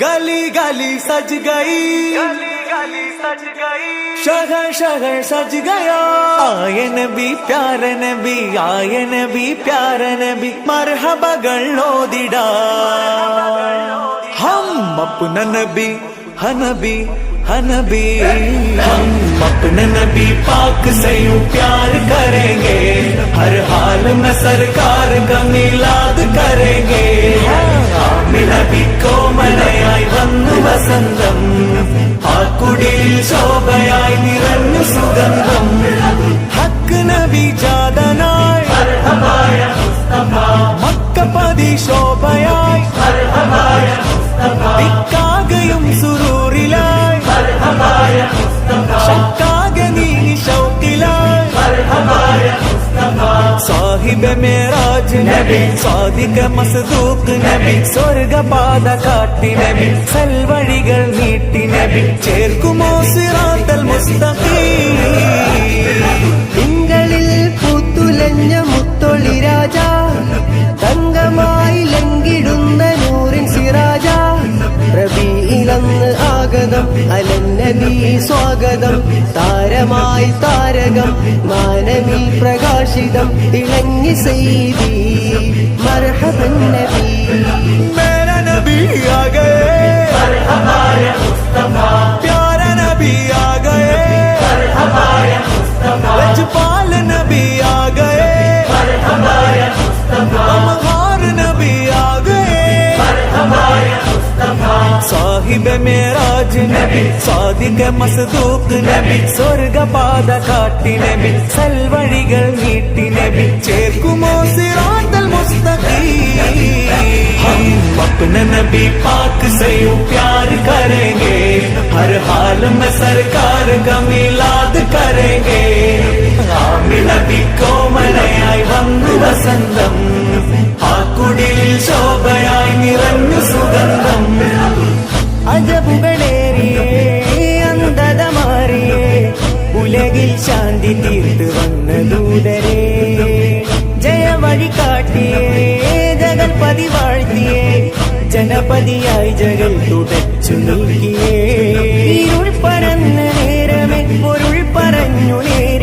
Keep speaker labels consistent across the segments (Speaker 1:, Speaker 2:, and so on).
Speaker 1: گلی گلی سج گئی۔
Speaker 2: گلی سج گئی۔ شہر
Speaker 1: شہر سج گیا۔ آئے نبی پیار نبی آئے نبی پیار نبی مرحبا گلو دیڈا۔ ہم اپنا نبی ہنبی ہنبی۔ ہم हम अपने नबी पाक से यूं प्यार करेंगे हर हाल में सरकार का मिलाद करेंगे ആമി നബി കോമലയായി വന്നു വസന്തം ആ കുടിയിൽ ശോഭയായി നിറഞ്ഞു സുഗന്ധം ഹക്ക് നബി ജാതനായി മക്കപ്പതി ശോഭയായി സാഹിബ് മേരാജ് നബി. സാദിക മസ്ദൂക്ക് നബി. സ്വർഗപാത കാട്ടി നബി. സൽവഴികൾ നീട്ടി നബി. ചേർക്കുമോ സിറാത്തൽ മുസ്തഖീം.
Speaker 3: തിങ്കളിൽ പൂത്തുലഞ്ഞ മുത്തൊളി രാജ. തങ്കമായി ലങ്കിടുന്ന നൂറിൻ സിറാജ. റബിയിലന്ന് ആഗതം അലന്നബി സ്വാഗതം. താരമായി താരകം മാനവി میرا نبی آگئے مرحبا یا
Speaker 1: مصطفیٰ۔ پیارا نبی آگئے مرحبا یا مصطفیٰ۔ لجپال نبی آگئے مرحبا یا مصطفیٰ۔ امغار نبی آگئے مرحبا یا مصطفیٰ۔ صاحب میرا ராஜு நபி சாதிக மசதூக்கு நபி சொர்க்க பாத காட்டி நபி செல்வழிகள் நீட்டி நபி சேர்க்குமோ சிராத்தல் முஸ்தகி. हम अपने नबी पाक से यू प्यार करेंगे हर हाल
Speaker 3: ജഗൽപതി വാഴ്ത്തിയേ ജനപതിയായി ജഗൽ തുടച്ചു നീക്കിയേ. ഇരുൾ പരന്ന പൊരുൾ പറഞ്ഞു നേരിടാൻ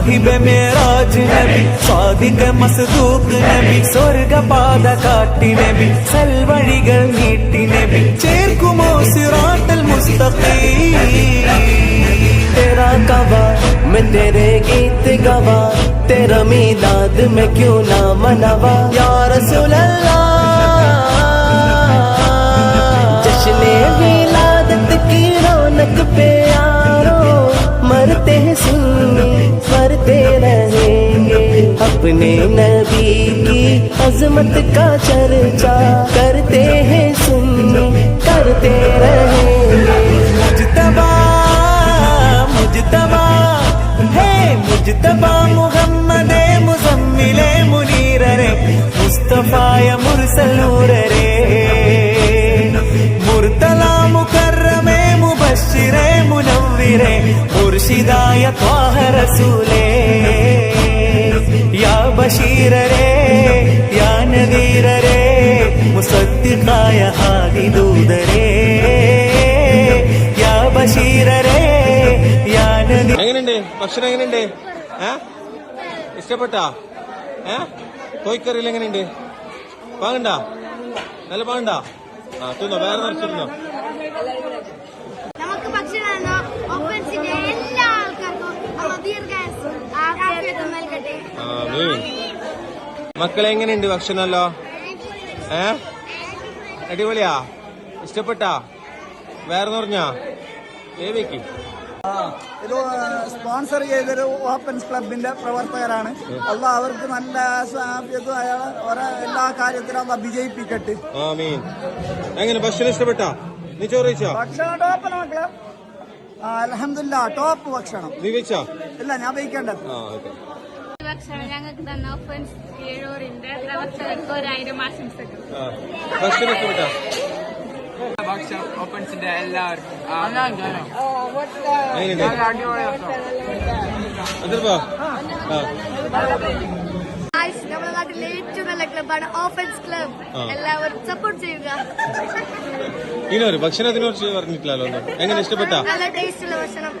Speaker 1: ಸಾಹಿಬ ಮೇರಾಜ್ ನಬಿ ಸಾದಿಕ ಮಸದೂಕ್ ನಬಿ ಸ್ವರ್ಗ ಪಾದ ಕಾಟಿ ನಬಿ ಸಲ್ವಳಿಗಳ ನೀಟಿ ನಬಿ ചേർക്കുമോ
Speaker 3: സിറാട്ടൽ تیرا کعبہ میں تیرے گیت گوا تیرا میلاد میں کیوں نہ منوا یا رسول اللہ، جشن میلادت کی رونک پہ اپنے نبی کی عظمت کا چرچا کرتے ہیں سن کرتے رہیں۔ مجتبہ مجتبہ،
Speaker 1: ہے مجتبہ محمد مزمل منیر رے، مصطفیٰ مرسل رے۔ مرتلا مکرم مبشر منور مرشدہ یا رسولے യാ ബഷീരരെ യാ
Speaker 4: എങ്ങനെയുണ്ട്? ഭക്ഷണം എങ്ങനെയുണ്ട്? ഏ? ഇഷ്ടപ്പെട്ടാ? ഏ? കോഴിക്കറിയിൽ എങ്ങനെയുണ്ട്? പാങ്ങണ്ട? നല്ല പാങ്ങണ്ട? ആ തിന്നോ വേറെ നിറച്ചിരുന്നോ മക്കളെ എങ്ങനെയുണ്ട് ഭക്ഷണമല്ലോ? ഏ? അടിപൊളിയാ. ഇഷ്ടപ്പെട്ടാ. വേറെ പറഞ്ഞാ വേവിക്ക്
Speaker 5: ഇത് സ്പോൺസർ ചെയ്തൊരു ഓപ്പൺസ് ക്ലബിന്റെ പ്രവർത്തകരാണ്. അല്ല അവർക്ക് നല്ല എല്ലാ കാര്യത്തിലും അല്ല വിജയിപ്പിക്കട്ടെ.
Speaker 4: എങ്ങനെ ഭക്ഷണം ഇഷ്ടപ്പെട്ടാ? നീ
Speaker 5: ഭക്ഷണം ടോപ്പ് മക്കളെ അലഹമില്ല ടോപ്പ് ഭക്ഷണം.
Speaker 4: നീ വെച്ചോ?
Speaker 5: ഇല്ല ഞാൻ വയ്ക്കേണ്ടത്
Speaker 4: ആ ഓക്കെ
Speaker 6: ഭക്ഷണം ഞങ്ങൾക്ക് തന്ന ഓഫൻസ് ഏഴൂറിന്റെ പ്രവർത്തകർക്ക് ഒരായിരം ആശംസകൾ.
Speaker 4: ആ ഭക്ഷണം ഇഷ്ടപ്പെട്ടോ
Speaker 2: ഭക്ഷണം. ഓപ്പൺസിന്റെ എല്ലാവർക്കും
Speaker 6: നമ്മുടെ നാട്ടിലെ ഏറ്റവും നല്ല ക്ലബാണ് ഓഫൻസ് ക്ലബ് എല്ലാവരും സപ്പോർട്ട് ചെയ്യുക.
Speaker 4: ഇനൊരു ഭക്ഷണത്തിനെ കുറിച്ച് പറഞ്ഞിട്ടില്ലല്ലോ എങ്ങനെ ഇഷ്ടപ്പെട്ടാ?
Speaker 6: നല്ല ടേസ്റ്റുള്ള ഭക്ഷണം.